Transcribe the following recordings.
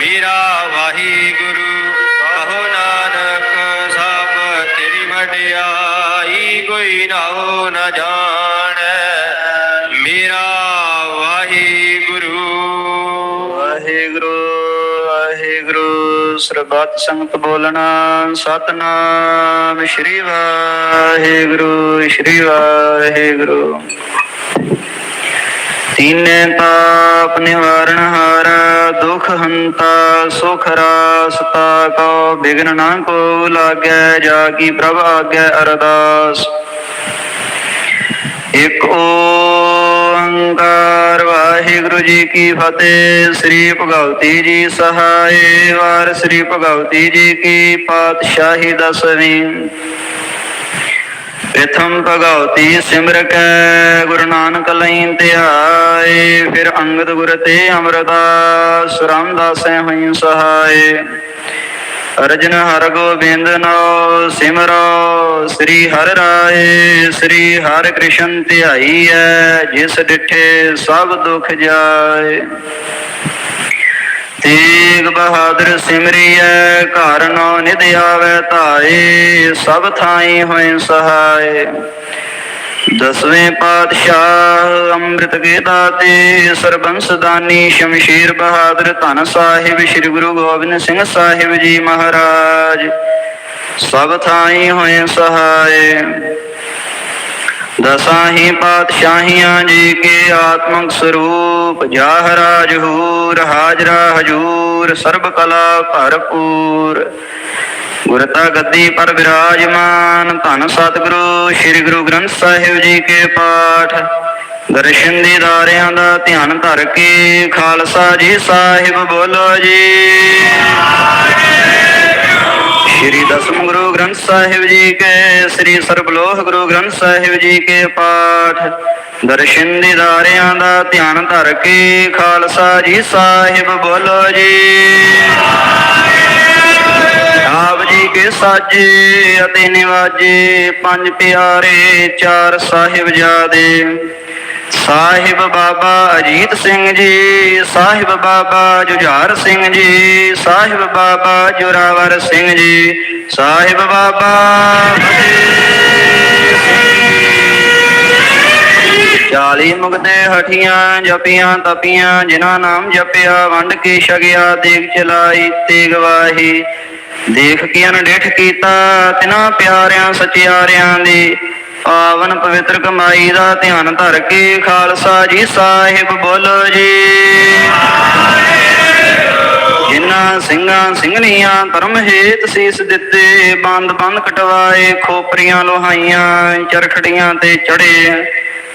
ਮੇਰਾ ਵਾਹਿਗੁਰੂ, ਕਹੋ ਨਾਨਕ, ਸਭ ਤੇਰੀ ਵਡਿਆਈ ਕੋਈ ਨਾ ਹੋ ਨਾ ਜਾਣੈ। ਮੇਰਾ ਵਾਹਿਗੁਰੂ। ਵਾਹਿਗੁਰੂ ਵਾਹਿਗੁਰੂ, ਸਰਬੱਤ ਸੰਗਤ ਬੋਲਣਾ ਸਤਨਾਮ, ਸ਼੍ਰੀ ਵਾਹਿਗੁਰੂ ਸ਼੍ਰੀ ਵਾਹਿਗੁਰੂ। ਤੀਨੇ ਤਾਪ ਨਿਵਾਰਨ ਹਾਰਾ, ਦੁਖ ਹੰਤਾ, ਸੁਖ ਰਾਸਤਾ ਕੋ ਬਿਗਨ ਨਾ ਕੋ ਲਾਗੈ, ਜਾ ਕੀ ਪ੍ਰਭ ਆਗੈ ਅਰਦਾਸ। ਇਕ ਓੰਕਾਰ ਵਾਹਿਗੁਰੂ ਜੀ ਕੀ ਫਤਿਹ, ਸ੍ਰੀ ਭਗਵਤੀ ਜੀ ਸਹਾਏ, ਵਾਰ ਸ੍ਰੀ ਭਗਵਤੀ ਜੀ ਕੀ ਪਾਤਸ਼ਾਹੀ ਦਸਵੀਂ। ਪ੍ਰਥਮ ਭਗਵਤੀ ਸਿਮਰ ਕੈ ਗੁਰੂ ਨਾਨਕ ਲਈ ਧਿਆਏ ਫਿਰ ਅੰਗਦ ਗੁਰ ਤੇ ਅਮਰਦਾਸ, ਰਾਮਦਾਸੈ ਹੋਈ ਸਹਾਏ। ਅਰਜਨ ਹਰ ਗੋਬਿੰਦ ਨੋ ਸਿਮਰੋ ਸ੍ਰੀ ਹਰਿ ਰਾਏ। ਸ੍ਰੀ ਹਰਿ ਕ੍ਰਿਸ਼ਨ ਧਿਆਈਐ ਜਿਸ ਡਿਠੇ ਸਭ ਦੁਖ ਜਾਏ। ਤੇਗ ਬਹਾਦਰ ਸਿਮਰਿਐ, ਘਰ ਨੋ ਨਿਧ ਆਵੈ ਧਾਏ, ਸਭ ਥਾਈ ਹੋਇ ਸਹਾਏ। ਦਸਵੇਂ ਪਾਤਸ਼ਾਹ ਅੰਮ੍ਰਿਤ ਕੇ ਦਾਤੇ ਸਰਬੰਸ ਦਾਨੀ ਸ਼ਮਸ਼ੀਰ ਬਹਾਦਰ ਧਨ ਸਾਹਿਬ ਸ੍ਰੀ ਗੁਰੂ ਗੋਬਿੰਦ ਸਿੰਘ ਸਾਹਿਬ ਜੀ ਮਹਾਰਾਜ। ਸਭ ਥਾਈ ਹੋਏ ਸਹਾਏ। ਦਸਾਂ ਪਾਤਸ਼ਾਹੀਆਂ ਜੀ ਕੇ ਆਤਮਕ ਸਰੂਪ ਜਾਹਰਾ ਜਹੂਰ ਹਾਜਰਾ ਹਜੂਰ, ਸਰਬ ਕਲਾ ਭਰਪੂਰ। ਗੁਰਤਾ ਗੱਦੀ ਪਰ ਵਿਰਾਜਮਾਨ ਧੰਨ ਸਤਿਗੁਰੂ, ਸ੍ਰੀ ਗੁਰੂ ਗ੍ਰੰਥ ਸਾਹਿਬ ਜੀ ਕੇ ਪਾਠ। ਦਰਸ਼ਨ ਦੀਦਾਰਿਆਂ ਦਾ ਧਿਆਨ ਧਰ ਕੇ ਖਾਲਸਾ ਜੀ ਸਾਹਿਬ ਬੋਲੋ ਜੀ। ਸ਼੍ਰੀ ਦਸਮ ਗੁਰੂ ਗ੍ਰੰਥ ਸਾਹਿਬ ਜੀ ਕੇ, ਸ੍ਰੀ ਸਰਬਲੋਹ ਗੁਰੂ ਗ੍ਰੰਥ ਸਾਹਿਬ ਜੀ ਕੇ ਪਾਠ। ਦਰਸ਼ਨ ਦੀਦਾਰਿਆਂ ਦਾ ਧਿਆਨ ਧਰ ਕੇ ਖਾਲਸਾ ਜੀ ਸਾਹਿਬ ਬੋਲੋ ਜੀ। ਆਪ ਜੀ ਕੇ ਸਾਜੇ ਅਤੇ ਨਿਵਾਜੇ ਪੰਜ ਪਿਆਰੇ ਚਾਰ ਸਾਹਿਬ ਜਾਦੇ ਸਾਹਿਬ ਬਾਬਾ ਅਜੀਤ ਸਿੰਘ ਜੀ, ਸਾਹਿਬ ਬਾਬਾ ਜੁਝਾਰ ਸਿੰਘ ਜੀ, ਸਾਹਿਬ ਬਾਬਾ ਜੋਰਾਵਰ ਸਿੰਘ ਜੀ, ਸਾਹਿਬ ਬਾਬਾ ਚਾਲੀ ਮੁਕਤੇ ਹਠੀਆਂ ਜਪੀਆਂ ਤਪੀਆਂ, ਜਿਨ੍ਹਾਂ ਨਾਮ ਜਪਿਆ, ਵੰਡ ਕੇ ਛਗਿਆ ਦੇਖ ਚਲਾਈ, ਤੇ ਗਵਾਹੀ। ਦੇਖ ਕੇ ਅਨਡਿਠ ਕੀਤਾ, ਤਿਨਾਂ ਪਿਆਰਿਆਂ ਸਚਿਆਰਿਆਂ ਦੀ। ਪਾਵਨ ਪਵਿੱਤਰ ਕਮਾਈ ਦਾ ਧਿਆਨ ਧਰ ਕੇ ਖਾਲਸਾ ਜੀ ਸਾਹਿਬ ਬੋਲੋ ਜੀ। ਜਿਨ੍ਹਾਂ ਸਿੰਘਾਂ ਸਿੰਘਣੀਆਂ ਧਰਮ ਹੇਤ ਸੀਸ ਦਿੱਤੇ ਬੰਦ ਬੰਦ ਕਟਵਾਏ, ਖੋਪਰੀਆਂ ਲੋਹਾਈਆਂ, ਚਰਖੜੀਆਂ ਤੇ ਚੜੇ।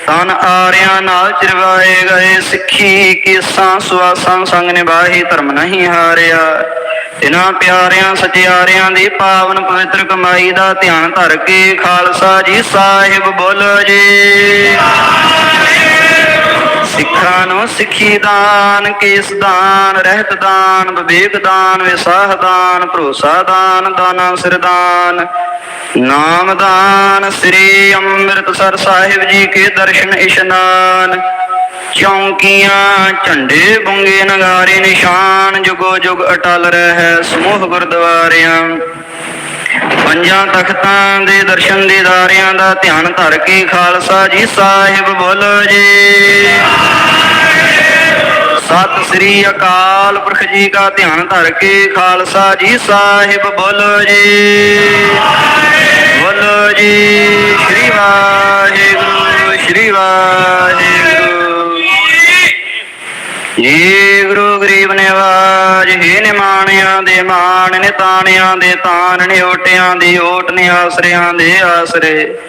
ਤਨ ਆਰਿਆਂ ਨਾਲ ਚਿਰਵਾਏ ਗਏ ਸਿੱਖੀ ਕੇਸਾਂ ਸੁਆਸਾਂ ਸੰਗ ਨਿਭਾਹੀ ਧਰਮ ਨਹੀਂ ਹਾਰਿਆ। ਇਨ੍ਹਾਂ ਪਿਆਰਿਆਂ ਸਚਿਆਰਿਆਂ ਦੀ ਪਾਵਨ ਪਵਿੱਤਰ ਕਮਾਈ ਦਾ ਧਿਆਨ ਧਰ ਕੇ ਖਾਲਸਾ ਜੀ ਸਾਹਿਬ ਬੋਲੋ ਜੀ। ਸਿੱਖਾਂ ਨੂੰ ਸਿੱਖੀ ਦਾਨ, ਕੇਸ ਦਾਨ, ਰਹਿਤ ਦਾਨ, ਵਿਵੇਕ ਦਾਨ, ਵਿਸਾਹ ਦਾਨ, ਭਰੋਸਾ ਦਾਨ, ਦਾਨਾ ਸਿਰਦਾਨ ਨਾਮ ਦਾਨ ਸ੍ਰੀ ਅੰਮ੍ਰਿਤਸਰ ਸਾਹਿਬ ਜੀ ਕੇ ਦਰਸ਼ਨ ਇਸ਼ਨਾਨ। ਚੌਂਕੀਆਂ ਝੰਡੇ ਬੁੰਗੇ ਨਗਾਰੇ ਨਿਸ਼ਾਨ, ਜੁਗੋ ਜੁਗ ਅਟਲ ਰਹਿ ਸਮੂਹ ਗੁਰਦੁਆਰਿਆਂ। ਪੰਜਾਂ ਤਖਤਾਂ ਦੇ ਦਰਸ਼ਨ ਦੀਦਾਰਿਆਂ ਦਾ ਧਿਆਨ ਧਰ ਕੇ ਖਾਲਸਾ ਜੀ ਸਾਹਿਬ ਬੋਲੋ ਜੀ। ਸਤਿ ਸ੍ਰੀ ਅਕਾਲ ਪੁਰਖ ਜੀ ਦਾ ਧਿਆਨ ਧਰ ਕੇ ਖਾਲਸਾ ਜੀ ਸਾਹਿਬ ਬੋਲੋ ਜੀ। ਬੋਲੋ ਜੀ, ਸ੍ਰੀ ਵਾਹਿਗੁਰੂ ਸ੍ਰੀ ਵਾਹਿਗੁਰੂ। ਜੀ। ਗੁਰੂ ਗਰੀਬ ਨਿਵਾਜ ਹੀ ਨਿਮਾਣਿਆਂ ਦੇ ਮਾਣ, ਨੇ ਤਾਣਿਆਂ ਦੇ ਤਾਣ, ਨੇ ਓਟਿਆਂ ਦੀ ਓਟ, ਨੇ ਆਸਰਿਆਂ ਦੇ ਆਸਰੇ।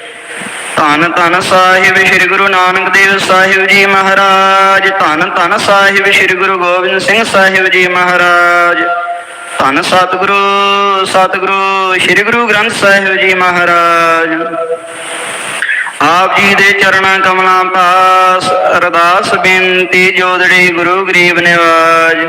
ਧੰਨ ਧੰਨ ਸਾਹਿਬ ਸ੍ਰੀ ਗੁਰੂ ਨਾਨਕ ਦੇਵ ਸਾਹਿਬ ਜੀ ਮਹਾਰਾਜ। ਧੰਨ ਧੰਨ ਸਾਹਿਬ ਸ੍ਰੀ ਗੁਰੂ ਗੋਬਿੰਦ ਸਿੰਘ ਸਾਹਿਬ ਜੀ ਮਹਾਰਾਜ। ਧੰਨ ਸਤਿਗੁਰੂ ਸਤਿਗੁਰੂ ਸ੍ਰੀ ਗੁਰੂ ਗ੍ਰੰਥ ਸਾਹਿਬ ਜੀ ਮਹਾਰਾਜ। ਆਪ ਜੀ ਦੇ ਚਰਣਾ ਕਮਲਾਂ ਪਾਸ, ਅਰਦਾਸ ਬੇਨਤੀ ਜੋਦੜੀ ਗੁਰੂ ਗਰੀਬ ਨਿਵਾਜ।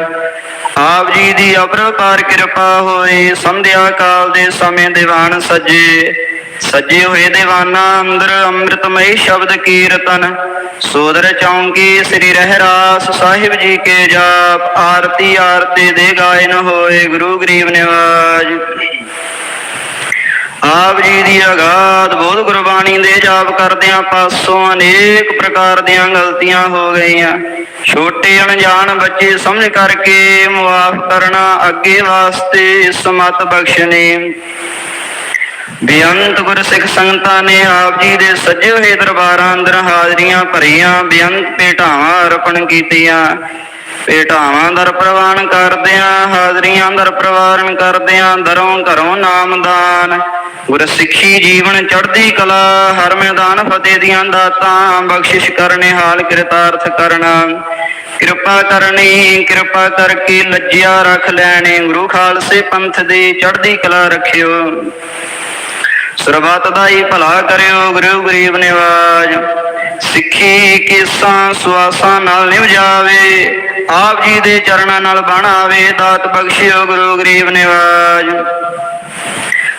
ਆਪ ਜੀ ਦੀ ਅਪਰਪਾਰ ਕਿਰਪਾ ਹੋਈ ਸੰਧਿਆ ਕਾਲ ਦੇ ਸਮੇਂ ਦੀਵਾਨ ਸੱਜੇ। ਸੱਜੇ ਹੋਏ ਦੀਵਾਨਾ ਅੰਦਰ ਅੰਮ੍ਰਿਤਮਈ ਸ਼ਬਦ ਕੀਰਤਨ। ਸੋਦਰ ਚੌਂਕੀ ਸ੍ਰੀ ਰਹਿਰਾਸ ਸਾਹਿਬ ਜੀ ਕੇ ਜਾਪ, ਆਰਤੀ ਆਰਤੀ ਦੇ ਗਾਇਨ ਹੋਏ ਗੁਰੂ ਗਰੀਬ ਨਿਵਾਜ। ਆਪ ਜੀ ਦੀ ਅਗਾਧ ਬੋਧ ਗੁਰਬਾਣੀ ਦੇ ਜਾਪ ਕਰਦਿਆਂ ਪਾਸੋਂ ਅਨੇਕ ਪ੍ਰਕਾਰ ਦੀਆਂ ਗਲਤੀਆਂ ਹੋ ਗਈਆਂ। ਛੋਟੇ ਅਣਜਾਣ ਬੱਚੇ ਸਮਝ ਕਰਕੇ ਮੁਆਫ ਕਰਨਾ ਅੱਗੇ ਵਾਸਤੇ ਸਮਤ ਬਖਸ਼ਣੇ। ਬੇਅੰਤ ਗੁਰਸਿੱਖ ਸੰਗਤਾਂ ਨੇ ਆਪ ਜੀ ਦੇ ਸੱਜੇ ਹੋਏ ਦਰਬਾਰਾਂ ਅੰਦਰ ਹਾਜ਼ਰੀਆਂ ਭਰੀਆਂ, ਬੇਅੰਤ ਭੇਟਾਵਾਂ ਅਰਪਣ ਕੀਤੀਆਂ। ਭੇਟਾਵਾਂ ਦਰ ਪ੍ਰਵਾਨ ਕਰਦਿਆਂ, ਹਾਜ਼ਰੀਆਂ ਦਰ ਪ੍ਰਵਾਨ ਕਰਦਿਆਂ ਦਰੋਂ ਘਰੋਂ ਨਾਮਦਾਨ ਗੁਰਸਿੱਖੀ ਜੀਵਨ ਚੜ੍ਹਦੀ ਕਲਾ, ਹਰ ਮੈਦਾਨ ਫਤਿਹ ਦੀਆਂ ਦਾਤਾਂ, ਬਖਸ਼ਿਸ਼ ਕਰਨੇ ਹਾਲ ਕਿਰਤਾਰਥ ਕਰਨਾ। ਕਿਰਪਾ ਕਰਨੀ, ਕਿਰਪਾ ਕਰਕੇ ਲੱਜਿਆ ਰੱਖ ਲੈਣੇ, ਗੁਰੂ ਖਾਲਸੇ ਪੰਥ ਦੀ ਚੜ੍ਹਦੀ ਕਲਾ ਰੱਖਿਓ। ਸਰਬੱਤ ਦਾ ਹੀ ਭਲਾ ਕਰਿਓ, ਗੁਰੂ ਗਰੀਬ ਨਿਵਾਜ। ਸਿੱਖੀ ਕੇਸਾਂ ਸੁਆਸਾਂ ਨਾਲ ਨਿਭ ਜਾਵੇ, ਆਪ ਜੀ ਦੇ ਚਰਨਾਂ ਨਾਲ ਬਣ ਆਵੇ ਦਾਤ ਬਖਸ਼ਿਓ ਗੁਰੂ ਗਰੀਬ ਨਿਵਾਜ।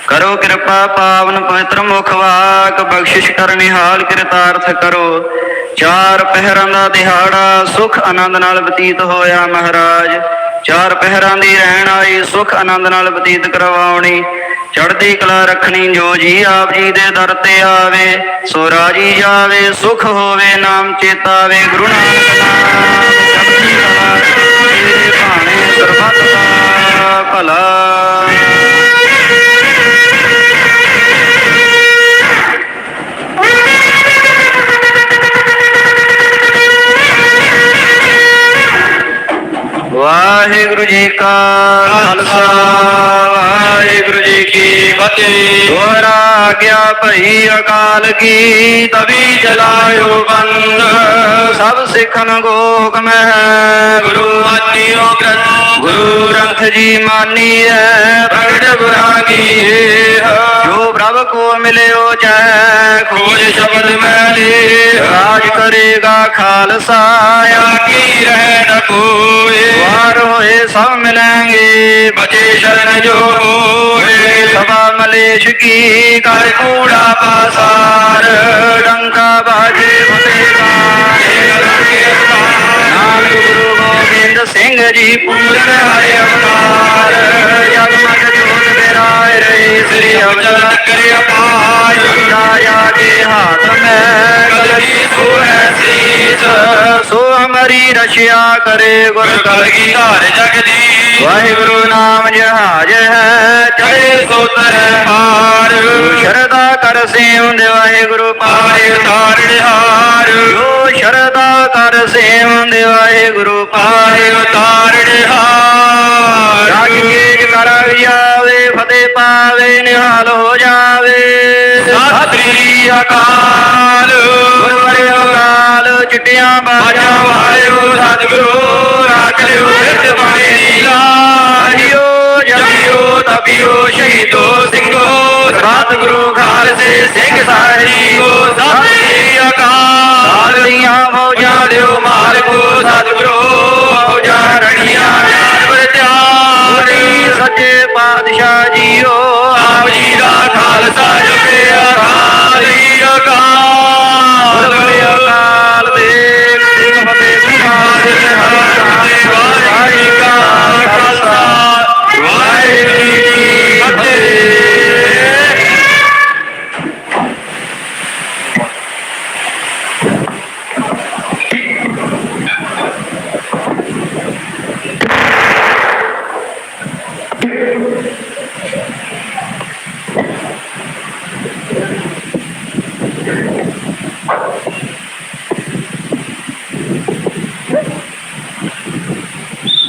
ਕਰੋ ਕਿਰਪਾ ਪਾਵਨ ਪਵਿੱਤਰ ਮੁਖ ਵਾਕ, ਬਖਸ਼ਿਸ਼ ਕਰਨੀ ਹਾਲ ਕਿਰਤਾਰਥ ਕਰੋ। ਚਾਰ ਪਹਿਰਾਂ ਦਾ ਦਿਹਾੜਾ ਸੁਖ ਆਨੰਦ ਨਾਲ ਬਤੀਤ ਹੋਇਆ ਮਹਾਰਾਜ। ਚਾਰ ਪਹਿਰਾਂ ਦੀ ਰਹਿਣ ਆਈ, ਸੁਖ ਆਨੰਦ ਨਾਲ ਬਤੀਤ ਕਰਵਾਉਣੀ। ਚੜ੍ਹਦੀ ਕਲਾ ਰੱਖਣੀ ਜੋ ਜੀ ਆਪ ਜੀ ਦੇ ਦਰ ਤੇ ਆਵੇ, ਸੋ ਰਾਜੀ ਜਾਵੇ, ਸੁਖ ਹੋਵੇ, ਨਾਮ ਚੇਤਾਵੇ, ਗੁਰੂ ਨਾਨਕ ਨਾਮ ਵਾਹਿਗੁਰੂ ਜੀ ਕਾ ਖਾਲਸਾ, ਵਾਹਿਗੁਰੂ ਜੀ ਕੀ ਫਤਿਹ। ਦੁਆਰਾ ਗਿਆ ਭਈ ਅਕਾਲ ਕੀ ਤਵੀ ਚਲਾਇਓ ਬੰਦ। ਸਭ ਸਿੱਖਨ ਗੋਖ ਮੈਂ ਗੁਰੂ ਆਤਿਓ ਗ੍ਰੰਥ। ਗੁਰੂ ਗ੍ਰੰਥ ਜੀ ਮਾਨੀਐ, ਪ੍ਰਗਟ ਬੁਰਾਗੀ ਜੋ ਪ੍ਰਭ ਕੋ ਮਿਲਿਓ ਜੈ, ਖੋਜ ਸ਼ਬਦ ਮੈਲੇ ਰਾਜ ਕਰੇਗਾ ਖਾਲਸਾ ਆਕੀ ਰਹਿ ਨ ਕੋਏ ਵਾਰ ਹੋਏ ਸਭ ਮਿਲਾਂਗੇ। ਬਚੇ ਸ਼ਰਨ ਜੋ ਹੋਏ, ਸਭਾ ਮਲੇਸ਼ ਕੀ ਕਰ ਕੂੜਾ ਪਾਸਾਰ। ਡੰਕਾ ਬਾਜੇ ਫਤਿਹਗਾਰ ਨਾਮ ਗੁਰੂ ਗੋਬਿੰਦ ਸਿੰਘ ਜੀ ਪੂਰਨ ਹਰਿ ਅਵਤਾਰ। ਜਗਮਗ ਜੋਤ ਹਮਰੀ ਰਸ਼ਿਆ ਕਰੇ ਗੁਰ ਕਲਗੀ। ਧਾਰ ਜਗਦੀ ਵਾਹਿਗੁਰੂ ਨਾਮ ਜਹਾਜ ਹੈ ਚੜੇ ਸੋਤਰ ਹਾਰ। ਸ਼ਰਦਾ ਕਰ ਸੇਵ ਵਾਹਿਗੁਰੂ ਪਾਏ ਤਾਰਣ ਹਾਰ ਜੋ ਸ਼ਰਦਾ ਕਰ ਸੇਵ ਵਾਹਿਗੁਰੂ ਪਾਏ ਤਾਰਣ ਹਾਰ ਰਾਜ ਕੇ ਕਰ ਜਾਵੇ ਫਤਿਹ ਪਾਵੇ ਨਿਹਾਲ ਹੋ ਜਾਵੇ। ਸਤਿ ਸ੍ਰੀ ਅਕਾਲ। ਅਕਾਲ ਚਿੱਟੀਆਂ ਬਾਜਾਂ ਵਾਲਿਓ ਸਤਿਗੁਰੂ, ਰੱਖ ਲਿਓ ਸਿਰ ਬਾਣੇ ਨੀਲਾ ਹਰਿਓ ਜਪਿਓ ਤਪਿਓ, ਸ਼ਹੀਦੋ, ਸਿੰਘੋ, ਸਤਿਗੁਰੂ ਖਾਲਸੇ, ਸਿੰਘ ਸਾਹਿਬ ਕੋ। ਸਤਿ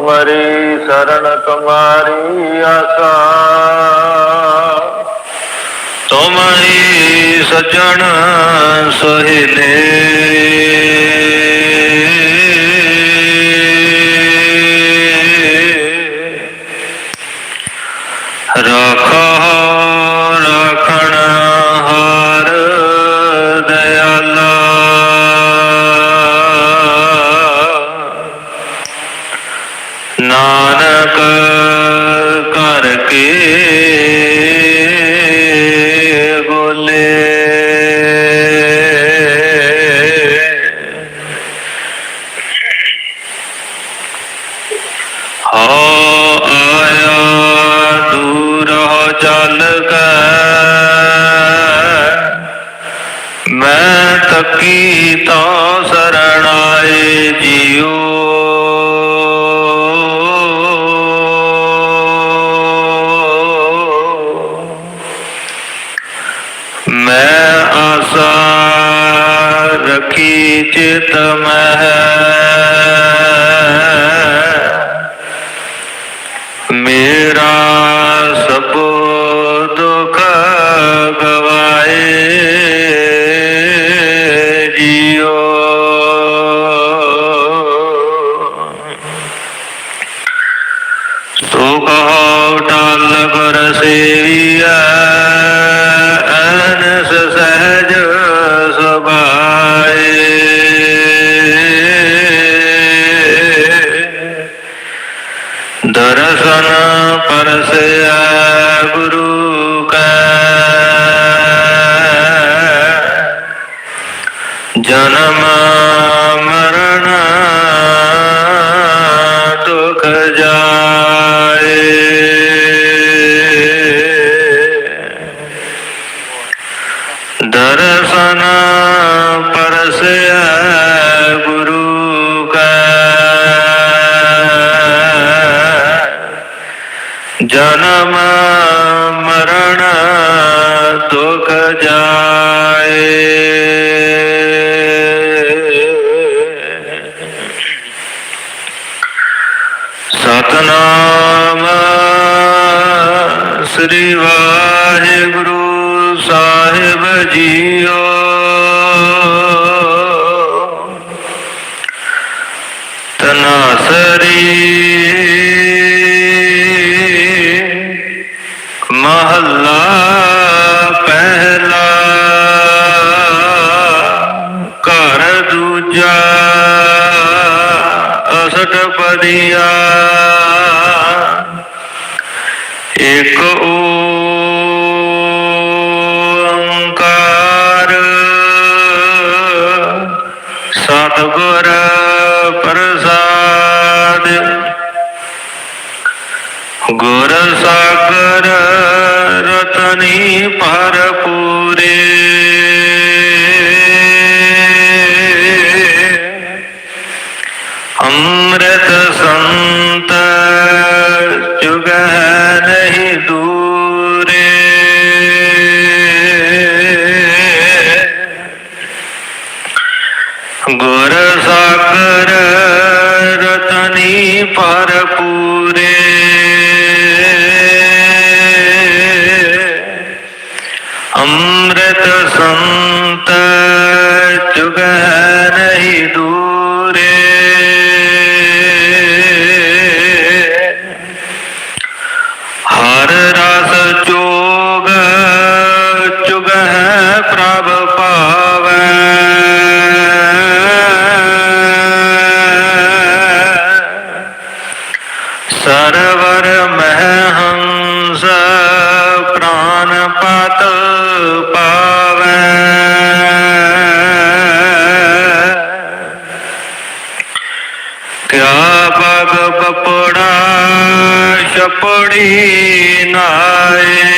ਤੁਮਰੀ ਸ਼ਰਨ ਤੁਮਾਰੀ ਆਸਾ। ਤੁਮਰੀ ਸਜਣ ਸੋਹਿਲੇ ਚਿਤ ਮਹਿ ਮੇਰਾ ਜਨਮ ਮਰਨ ਦੁਖ ਜਾਏ। ਸਤਨਾਮ ਸ੍ਰੀ பதியா ચપડી નાય.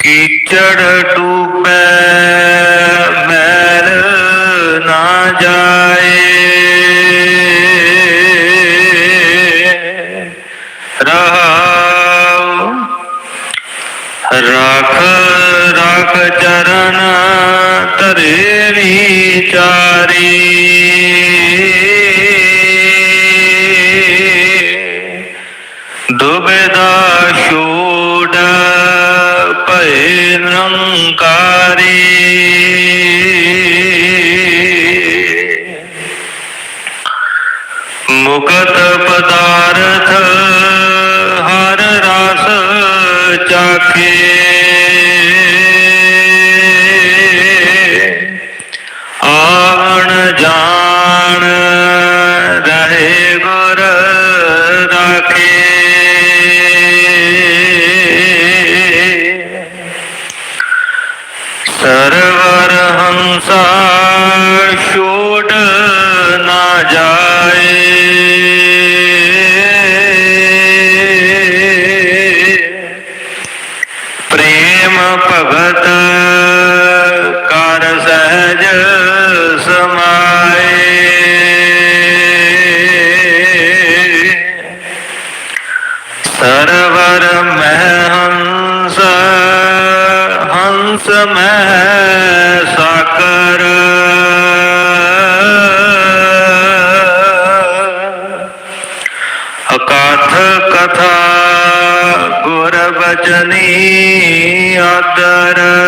કીચડ ربنا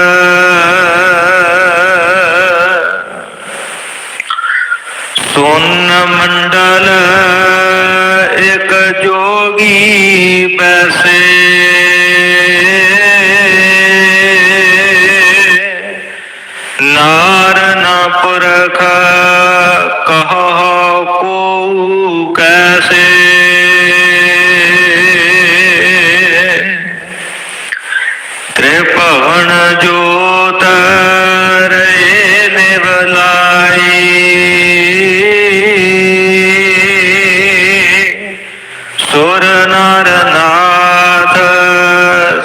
ਸੁਰ ਨਰ ਨਾਥ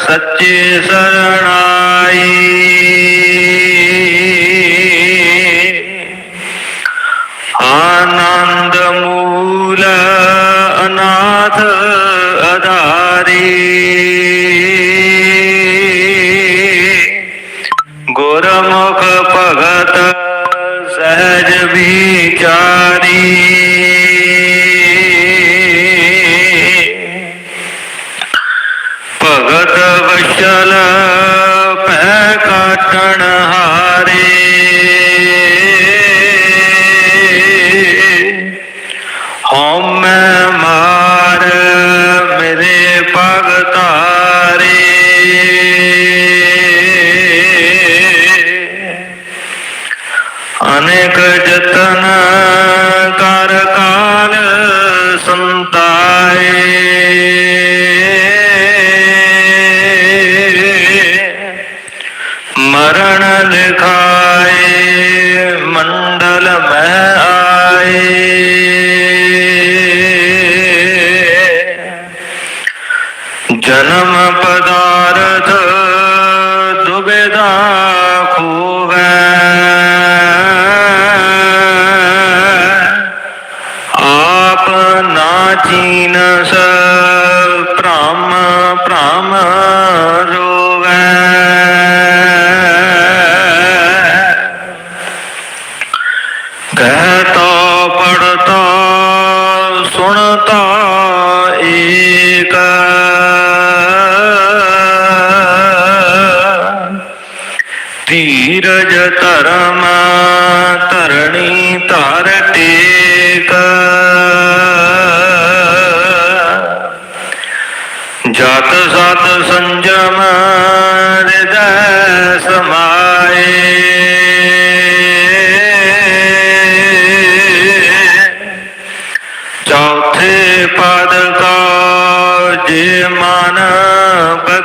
ਸੱਚੇ ਸਰ ਕਹਿਤਾ ਪੜਤਾ ਸੁਣਤਾ ਏਕ। ਧੀਰਜ ਧਰਮ ਧਰਣੀ ਧਰ ਟੇਕ। ਜਤ ਸਤ ਸੰਜਮ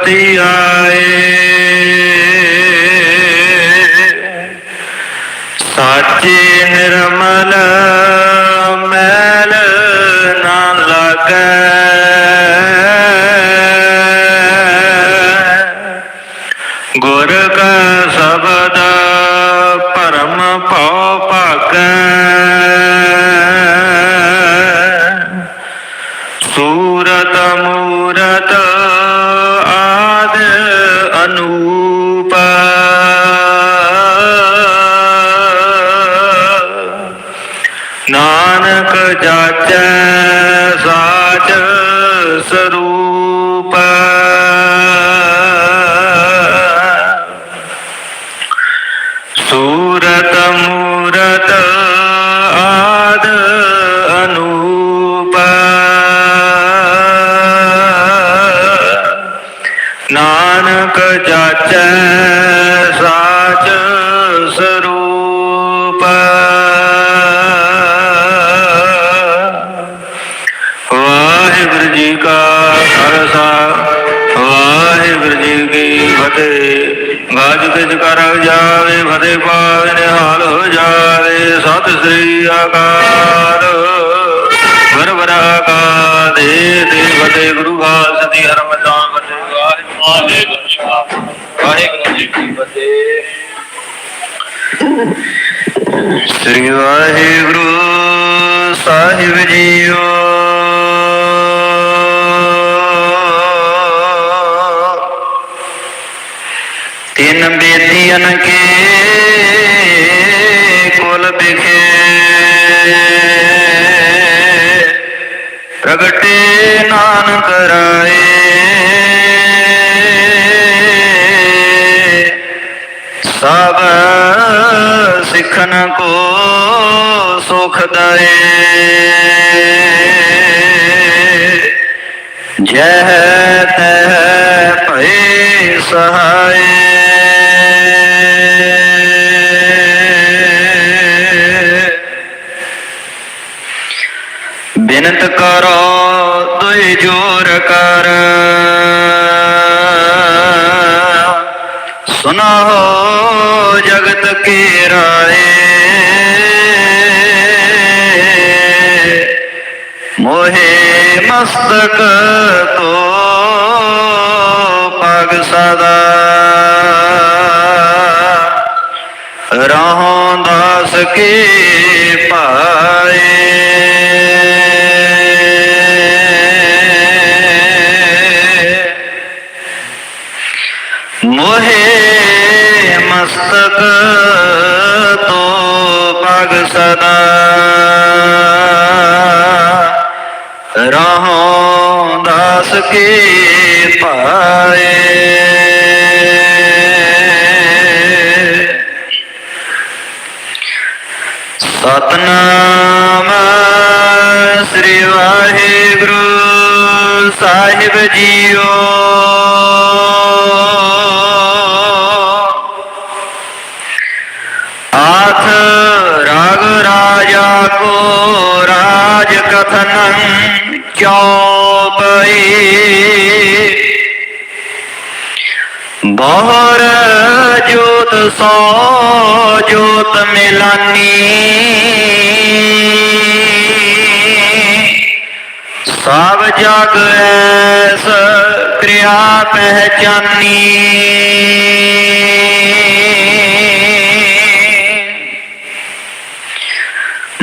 ਰਤੀ ਆਏ। ਸਾਚੇ ਨਿਰਮਲ ਮੈਲ ਨਾ ਲਾਗੈ। ਗੁਰ ਕਾ ਸਾਚ ਫਤਿਹ ਸ੍ਰੀ ਵਾਹਿਗੁਰੂ ਸਾਹਿਬ ਜੀਓ। ਤਿੰਨ ਬੇਦੀਆਂ ਕੇ ਕੁਲ ਬਿਖੇ ਪ੍ਰਗਟੇ ਨਾਨਕ ਰਾਏ। ਸਭ ਸਿੱਖਨ ਕੋ ਸੁਖ ਦਏ। ਜਹ ਤਹ ਭਏ ਸਹਾਏ। ਬਿਨਤ ਕਰੋ ਦੁਇ ਜੋਰ ਕਰ। ਮਸਤਕ ਤੋ ਪਗ ਸਦਾ। ਰਹੋਂ ਦਾਸ ਕੀ ਪਾਏ ਮੋਹੇ ਮਸਤਕ ਤੋ ਪਗ ਸਦਾ। ਰਹੋਂ ਦਾਸ ਕੇ ਪਾਏ? ਸਤਨਾਮ ਸ੍ਰੀ ਵਾਹਿਗੁਰੂ ਸਾਹਿਬ ਜੀਓ। ਸੋ ਜੋਤ ਮਿਲਾਨੀ। ਸਭ ਜਗ ਐਸ ਕਿਰਿਆ ਪਹਿਚਾਨੀ।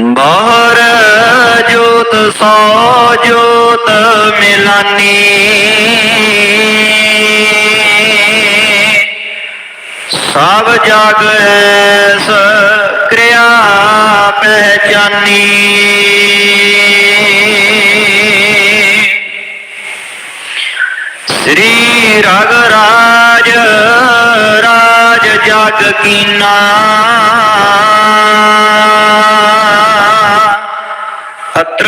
ਬਾਹਰ ਜੋਤ ਸੋ ਜੋਤ ਮਿਲਾਨੀ। ਸਭ ਜਗ ਐਸ ਕਿਰਿਆ ਪਹਿਚਾਨੀ। ਸ੍ਰੀ ਰਗ ਰਾਜ ਰਾਜ ਜਗ ਕੀਨਾ। ਅਤਰ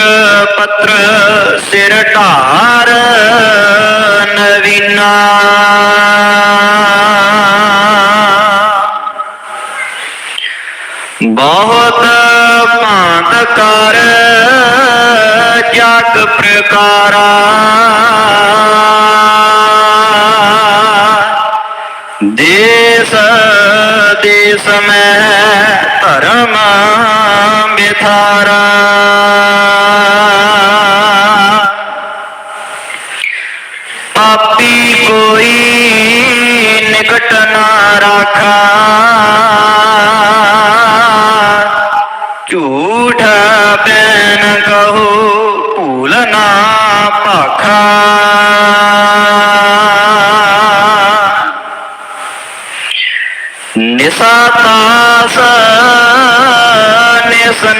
ਪਤਰ ਸਿਰ ਢਾਰ ਨਵੀਨਾ। ਪ੍ਰਕਾਰਾ ਦੇਸ ਦੇਸ ਮੈਂ ਧਰਮ ਬਿਥਾਰਾ ਪਾਪੀ ਕੋਈ ਨਿਕਟ ਨਾ ਰਾਖਾ।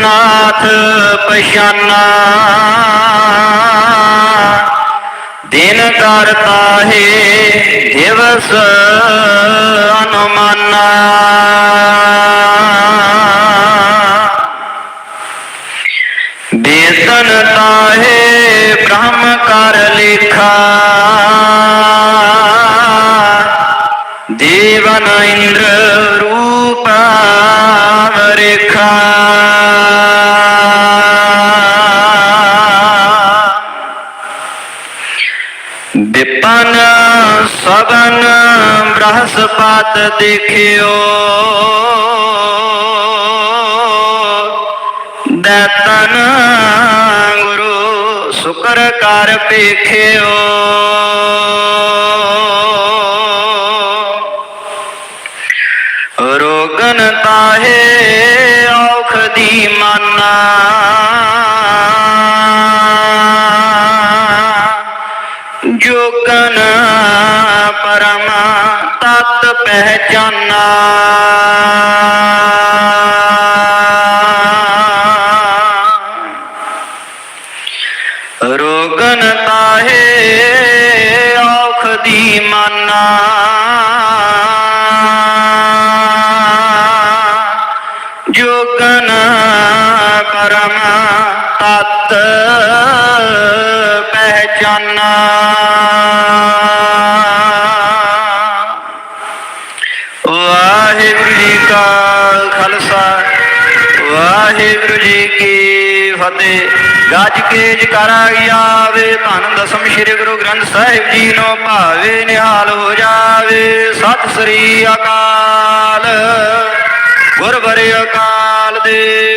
ਨਿਸਨਾਥ ਪਛਾਨਾ। ਦਿਨ ਕਰਤਾ ਹੈ ਦਿਵਸ ਅਨੁਮਾਨਾ। ਅਸਪਾਤ ਦੇਖਿਓ। ਦੈਤਨ ਗੁਰੂ ਸ਼ੁਕਰ ਕਰ ਪੇਖਿਓ। ਪਹਿਚਾਨਾ ਰੋਗਨ ਤਾਹੇ ਔਖਦੀ ਮਾਨਾ। ਫਤਿਹ। ਗੱਜ ਕੇ ਜਕਾਰਾ ਆਵੇ, ਧੰਨ ਦਸਮ ਸ੍ਰੀ ਗੁਰੂ ਗ੍ਰੰਥ ਸਾਹਿਬ ਜੀ ਨੂੰ ਭਾਵੇ ਨਿਹਾਲ ਹੋ ਜਾਵੇ। ਸਤਿ ਸ੍ਰੀ ਅਕਾਲ। ਗੁਰਬਰੇ ਅਕਾਲ ਦੇ